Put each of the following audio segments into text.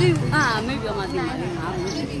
သိဘူးအာမေ့ပြောမှသိမှာလေငါမသိဘူး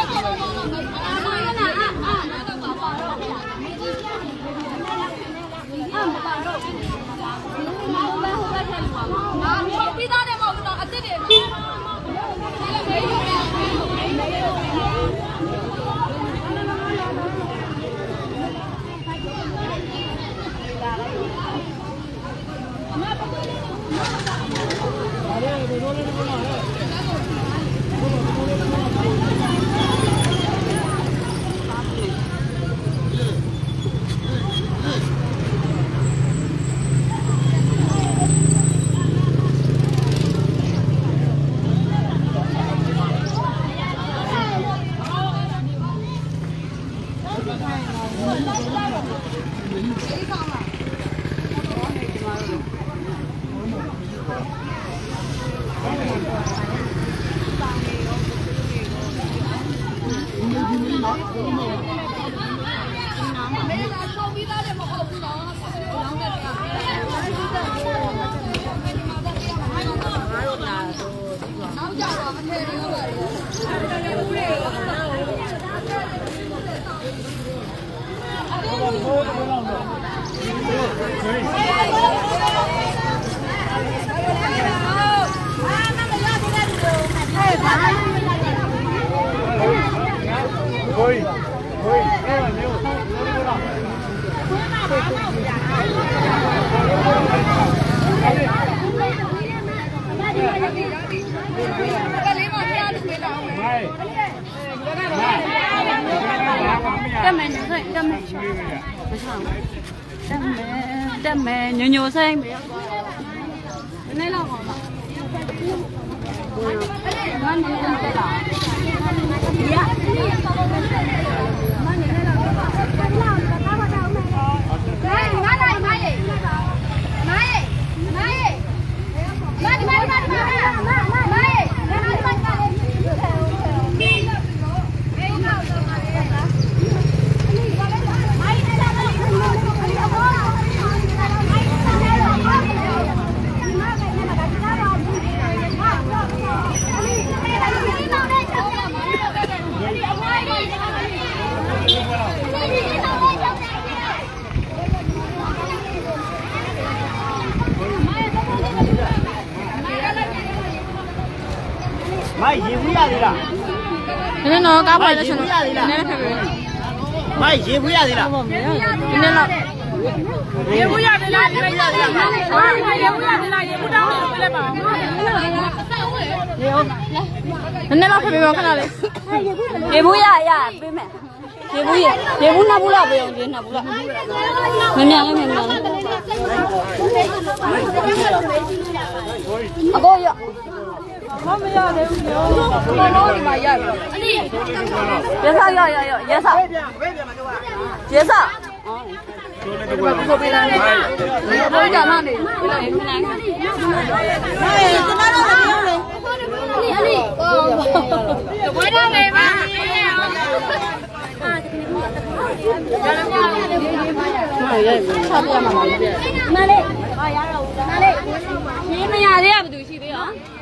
đâm mẹ nhớ thôi đâm mẹ đâm mẹ đâm mẹ nhớ nhớ xem này ရသေးလားနည်းနည်းတော့ကားပါလဲရှင်နည်းနည်းခက်ပဲမရေဘူးရသေးလားနည်းနည်းတော့ရေဘူးရသေးလားရေဘူးရသေးလားရေဘူးရသေးလားရေဘူးတောင်းလို့ပြလိုက်ပါဦးရေဟုတ်နည်းနည်းတော့ခက်ပဲခဏလေးရေဘူးရရပေးမယ်ရေဘူးရေဘူးနှစ်ဘူးလောက်ပေးအောင်ဒီနှစ်ဘူးလောက်မမြန်လေးမမြန်လေးအကိုရမမရသေးဘူးပြောဘောလုံးဒီမှာရတယ်အနည်းရစရရရရစဘယ်ပြန်ဘယ်ပြန်မတော့ရစဟုတ်တယ်ဘယ်လိုပေးလိုက်လဲဘယ်ကြာမနေဘယ်လိုခဏခဏဟဲ့ကျွန်တော်တို့ပြောလေအနည်းအနည်းဘယ်တော့လဲပါရရရရရရရမလေးအာရတော့မလေးရေးမရသေးရဘူး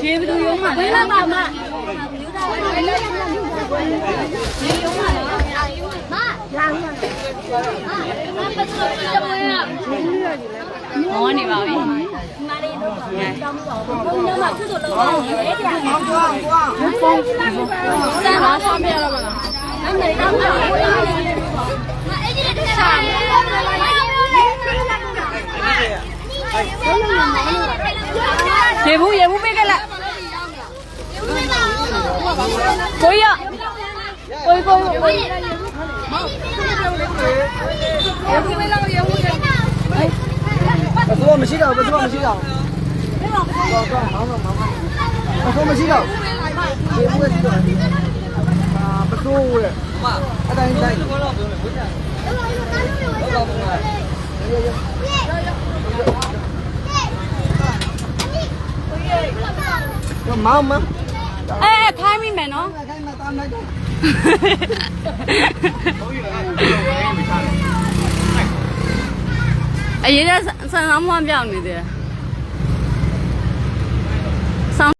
学不都用嘛？回来吧，妈。没用嘛？妈，来。မောနေပါပြီဆန်ပါဆောင်ပြရတော့မလားရေဘူးရေဘူးပေးခဲ့လိုက်ကိုရကိုကိုကို不做没洗澡，不做没洗澡。搞搞忙忙忙忙。不做没洗澡。也不会洗澡。啊，不做嘞。妈，啊，等一等。妈妈。哎，开门没呢？အရင်ကဆန်ဆောင်မှပြောင်းနေတယ်